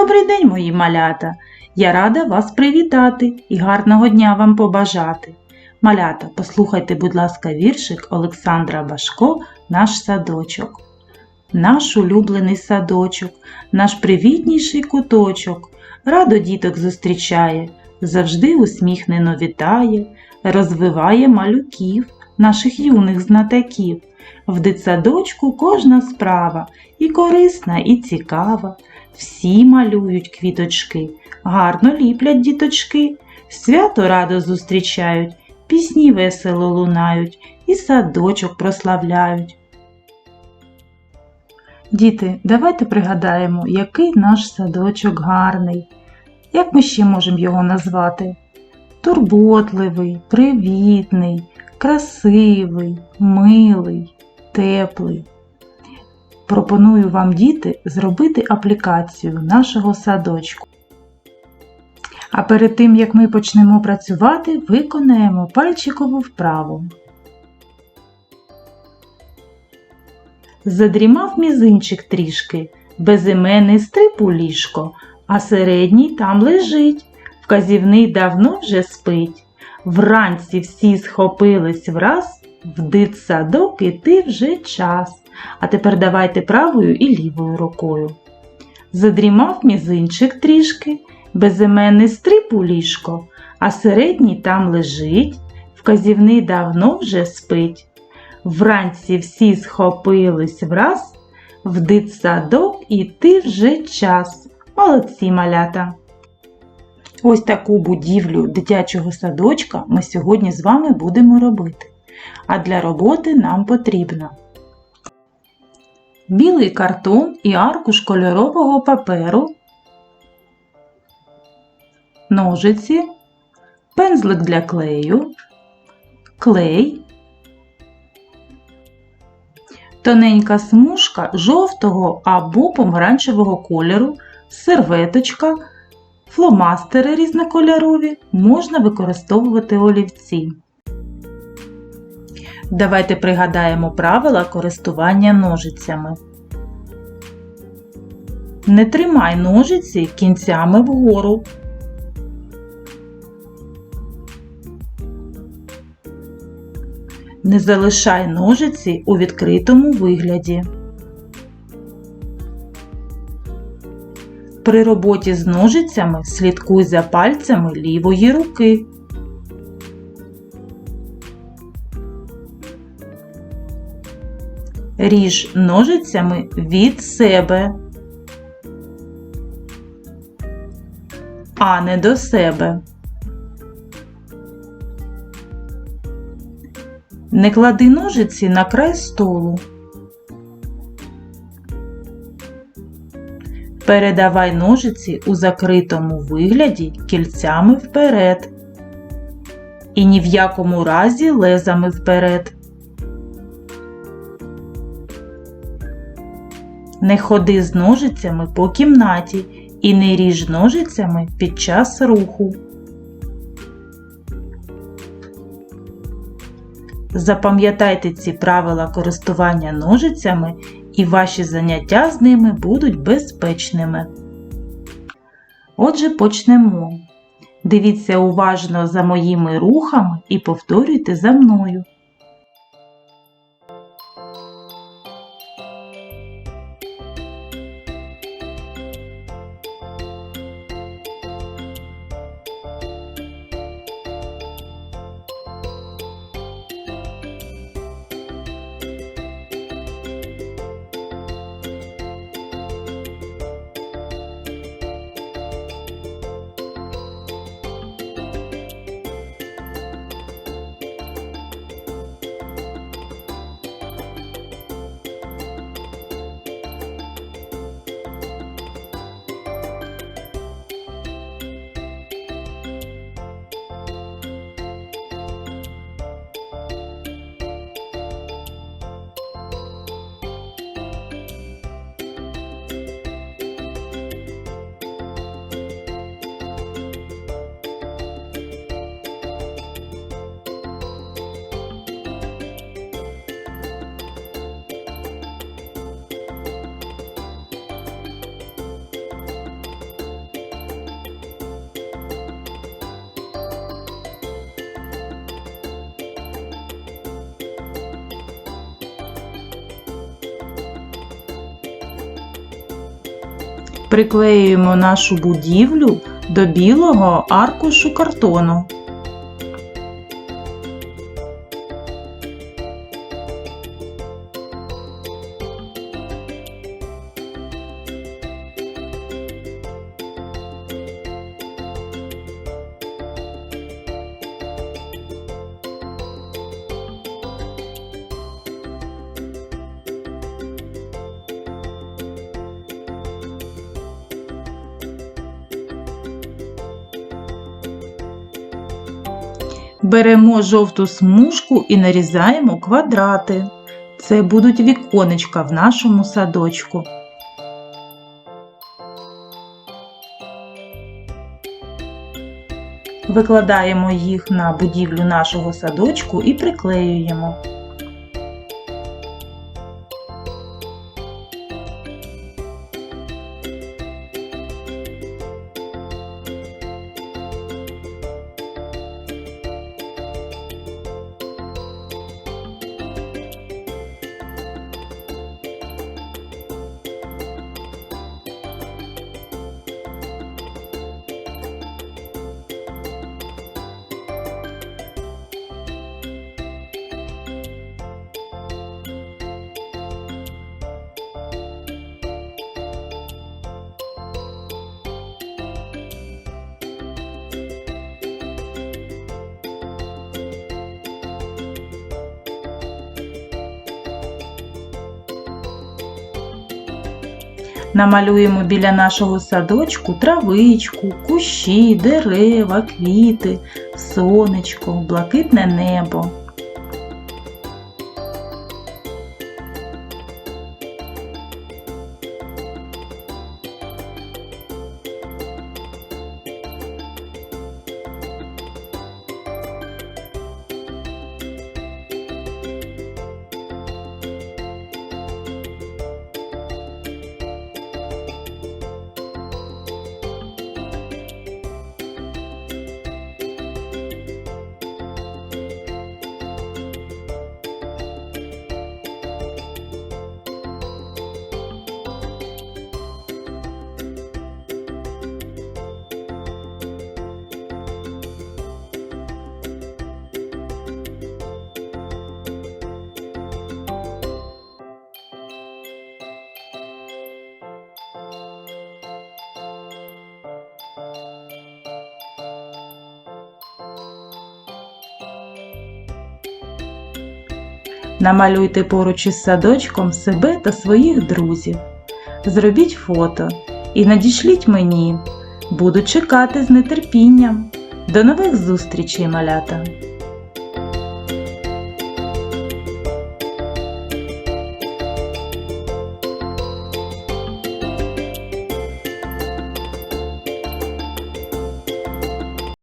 Добрий день, мої малята! Я рада вас привітати і гарного дня вам побажати. Малята, послухайте, будь ласка, віршик Олександра Башко Наш садочок. Наш улюблений садочок, наш привітніший куточок, радо діток зустрічає, завжди усміхнено вітає, розвиває малюків, наших юних знатоків. В дитсадочку кожна справа і корисна, і цікава. Всі малюють квіточки, гарно ліплять діточки, свято радо зустрічають, пісні весело лунають і садочок прославляють. Діти, давайте пригадаємо, який наш садочок гарний. Як ми ще можемо його назвати? Турботливий, привітний, красивий, милий, теплий. Пропоную вам, діти, зробити аплікацію нашого садочку. А перед тим, як ми почнемо працювати, виконаємо пальчикову вправу. Задрімав мізинчик трішки, безіменний стрип у ліжко, а середній там лежить, вказівний давно вже спить. Вранці всі схопились враз, в дитсадок іти вже час. А тепер давайте правою і лівою рукою. Задрімав мізинчик трішки, безіменний стрип у ліжко, а середній там лежить, вказівний давно вже спить. Вранці всі схопились враз, в дитсадок іти вже час. Молодці малята! Ось таку будівлю дитячого садочка ми сьогодні з вами будемо робити. А для роботи нам потрібно білий картон і аркуш кольорового паперу, ножиці, пензлик для клею, клей, тоненька смужка жовтого або помаранчевого кольору, серветочка, фломастери різнокольорові, можна використовувати олівці. Давайте пригадаємо правила користування ножицями. Не тримай ножиці кінцями вгору. Не залишай ножиці у відкритому вигляді. При роботі з ножицями слідкуй за пальцями лівої руки. Ріж ножицями від себе, а не до себе. Не клади ножиці на край столу. Передавай ножиці у закритому вигляді кільцями вперед. І ні в якому разі лезами вперед. Не ходи з ножицями по кімнаті і не ріж ножицями під час руху. Запам'ятайте ці правила користування ножицями і ваші заняття з ними будуть безпечними. Отже, почнемо. Дивіться уважно за моїми рухами і повторюйте за мною. Приклеюємо нашу будівлю до білого аркушу картону. Беремо жовту смужку і нарізаємо квадрати. Це будуть віконечка в нашому садочку. Викладаємо їх на будівлю нашого садочку і приклеюємо. Намалюємо біля нашого садочку травичку, кущі, дерева, квіти, сонечко, блакитне небо. Намалюйте поруч із садочком себе та своїх друзів. Зробіть фото і надішліть мені. Буду чекати з нетерпінням. До нових зустрічей, малята!